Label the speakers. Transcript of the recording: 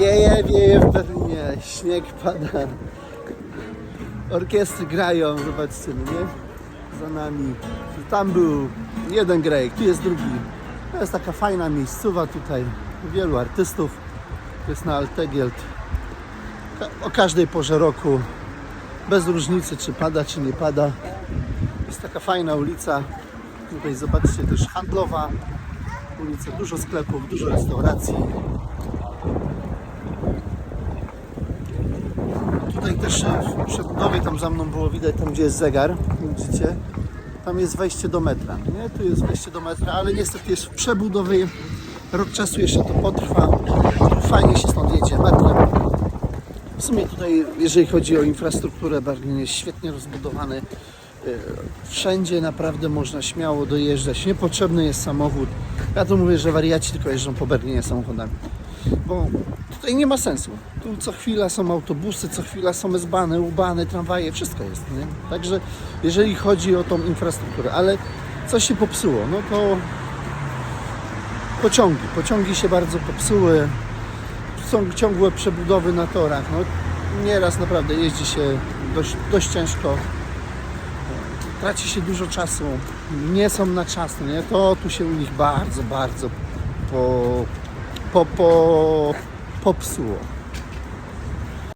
Speaker 1: Wieje, wieje w Berlinie, śnieg pada. Orkiestry grają, zobaczcie, no nie? Za nami. Tam był jeden grejk, tu jest drugi. To jest taka fajna miejscowa tutaj. Wielu artystów. To jest na Altegield. O każdej porze roku. Bez różnicy, czy pada, czy nie pada. Jest taka fajna ulica. Tutaj zobaczcie też handlowa ulica. Dużo sklepów, dużo restauracji. Też w przebudowie tam za mną było widać, tam gdzie jest zegar, widzicie? Tam jest wejście do metra, nie? Tu jest wejście do metra, ale niestety jest w przebudowie. Rok czasu jeszcze to potrwa. Fajnie się stąd jedzie metrem. W sumie tutaj, jeżeli chodzi o infrastrukturę, Berlin jest świetnie rozbudowany. E, Wszędzie naprawdę można śmiało dojeżdżać. Niepotrzebny jest samochód. Ja to mówię, że wariaci tylko jeżdżą po Berlinie samochodami. Bo tutaj nie ma sensu. Tu co chwila są autobusy, co chwila są S-bany, U-bany, tramwaje, wszystko jest. Nie? Także jeżeli chodzi o tą infrastrukturę, ale coś się popsuło, no to pociągi. Pociągi się bardzo popsuły. Są ciągłe przebudowy na torach. No, nieraz naprawdę jeździ się dość, dość ciężko. Traci się dużo czasu. Nie są na czas. Nie? To tu się u nich bardzo, bardzo po, po, po, popsuło.